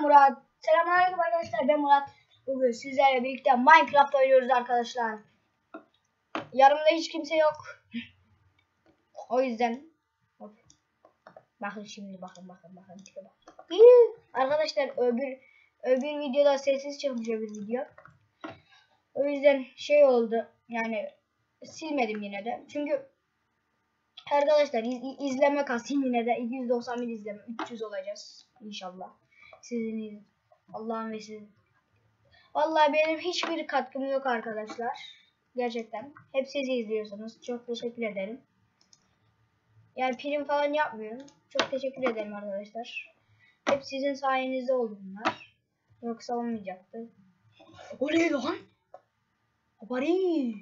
Murat. Selamünaleyküm arkadaşlar ben Murat. Bugün sizlerle birlikte Minecraft oynuyoruz arkadaşlar. Yanımda hiç kimse yok. O yüzden bakın şimdi bakın bakın bakın. Arkadaşlar öbür öbür videoda sessiz çıkmış öbür video. O yüzden şey oldu yani silmedim yine de. Çünkü arkadaşlar iz- izleme kasayım yine de 291 izleme 300 olacağız inşallah. Sizin iz- Allah'ın ve sizin. Vallahi benim hiçbir katkım yok arkadaşlar. Gerçekten. Hep siz izliyorsunuz. Çok teşekkür ederim. Yani prim falan yapmıyorum. Çok teşekkür ederim arkadaşlar. Hep sizin sayenizde oldu bunlar. Yoksa olmayacaktı. O ne lan? Habari.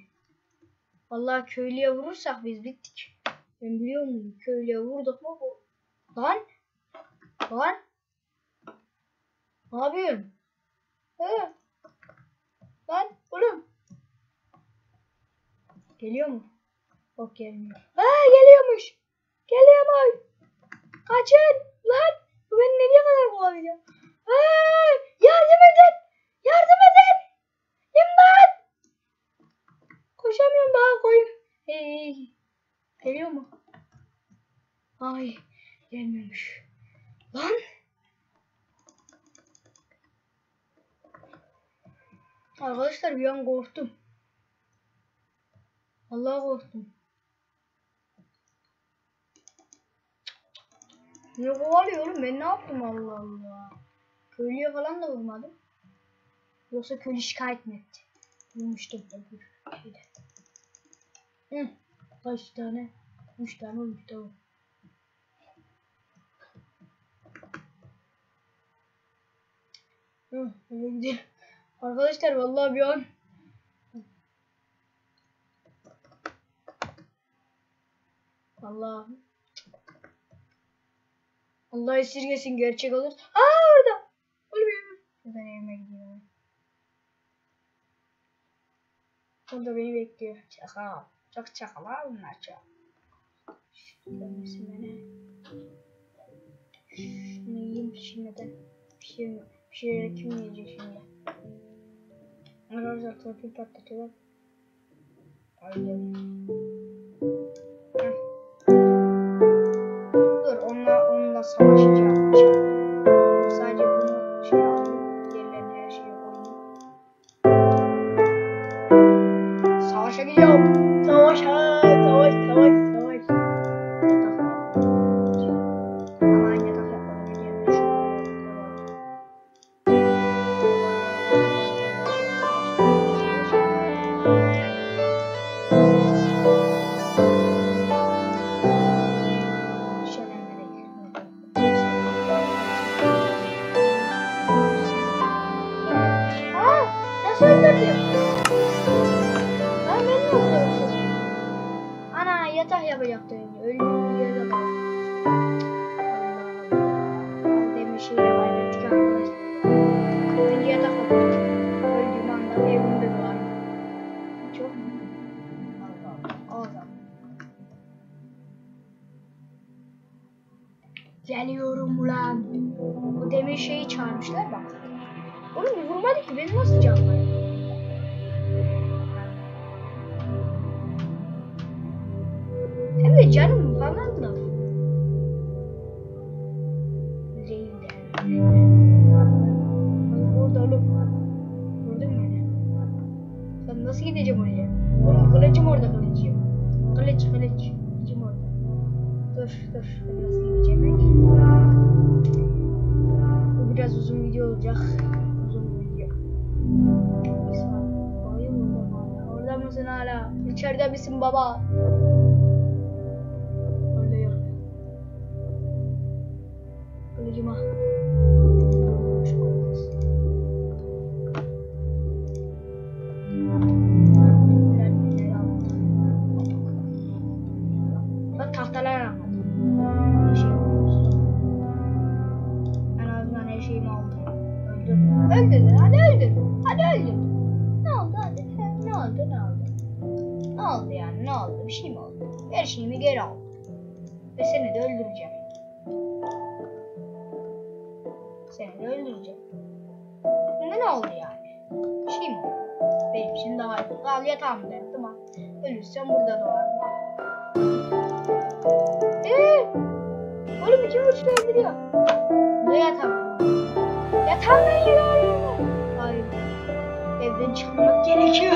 Vallahi köylüye vurursak biz bittik. Ben biliyor muyum? Köylüye vurduk mu bu? Lan! Lan! Ne yapıyorsun? He? Lan oğlum. Geliyor mu? Yok gelmiyor. Ha geliyormuş. Geliyormuş. Kaçın. Lan bu beni nereye kadar kovalayacak? Ha, yardım edin. Yardım edin. İmdat. Koşamıyorum daha koyun. Hey. Geliyor mu? Ay gelmiyormuş. Lan. Arkadaşlar bir an korktum. Allah korktum. Ne kovalıyor oğlum ben ne yaptım Allah Allah. Köylüye falan da vurmadım. Yoksa köylü şikayet mi etti? Vurmuştum. Hı. Kaç tane? Üç tane olmuş tamam. Hı, öyle gidelim. Arkadaşlar vallahi bir an Allah Allah esirgesin gerçek olur. Aa orada. Ölmüyor. Ben evime gidiyorum. Burada beni bekliyor. Çakal. Çok çakal ha bunlar çok. Görmesin beni. Şunu yiyeyim şimdiden. Pişir, pişirerek kim yiyecek şimdi? Arkadaşlar torpil patlatıyorlar. Aynen. Heh. Dur onunla, onunla savaşacağım. Yatak yapacaktı önce. Öldüğüm yerde bak. Allah. Demin kaybettik arkadaşlar. Önce yatak yapacağım. Öldüğüm anda evimde var. Çok Allah. Geliyorum ulan. O demir şeyi çağırmışlar bak. Oğlum bir vurmadı ki beni nasıl canlı? Canım falan da. Orada oğlum. Gördün mü beni? Ben nasıl gideceğim oraya? Oğlum kılıcım orada kılıcım. Kılıç kılıç. Kılıcım orada. Dur dur. Ben nasıl gideceğim? Bu biraz uzun video olacak. Uzun video. Bayım orada. Orada mısın hala? İçeride misin baba? Aldım. Bak tahtalar almadım. Şey. En azından her şeyimi aldım. Öldür. Öldür. Hadi öldür. Hadi öldür. Ne oldu hadi. Ne oldu ne oldu? Ne oldu yani ne oldu? Bir şey mi oldu? Her şeyimi geri aldım. Ve seni de öldüreceğim. Seni de öldüreceğim. Ne ne oldu yani? Bir şey mi? Benim için daha iyi. Al yatağımda yattım ha. Ölürsem burada doğarım. Eee! Oğlum iki uçta öldürüyor. Ne yatağım? Yatağımda yiyor. Hayır. Evden çıkmak gerekiyor.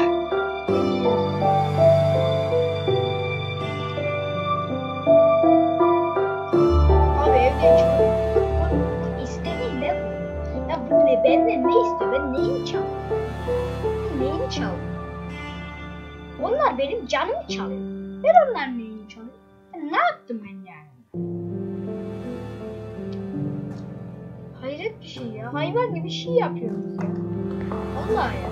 Ne? Benden ne istiyor? Ben neyin çaldım? Neyin çaldım? Onlar benim canımı çalıyor. Ben onların neyini çalıyorum? Ya Ne yaptım ben yani? Hayret bir şey ya. Hayvan gibi şey yapıyoruz ya. Vallahi ya.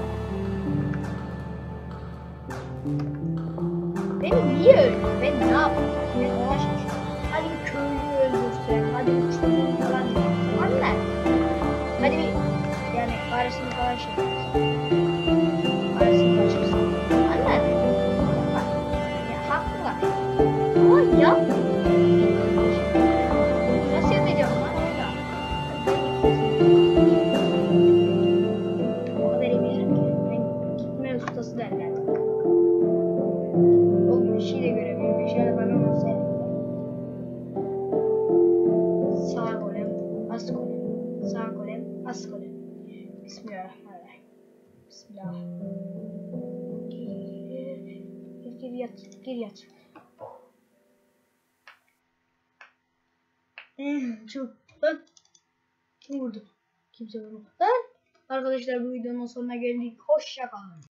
Beni niye öldürdü? Ben ne yaptım? Ben ona şaşırdım. Bismillahirrahmanirrahim. Bismillah. Gir, gir yat, gir yat. Çok bak. Kim vurdu? Kimse vurdu. Lan. Arkadaşlar bu videonun sonuna geldik. Hoşça kalın.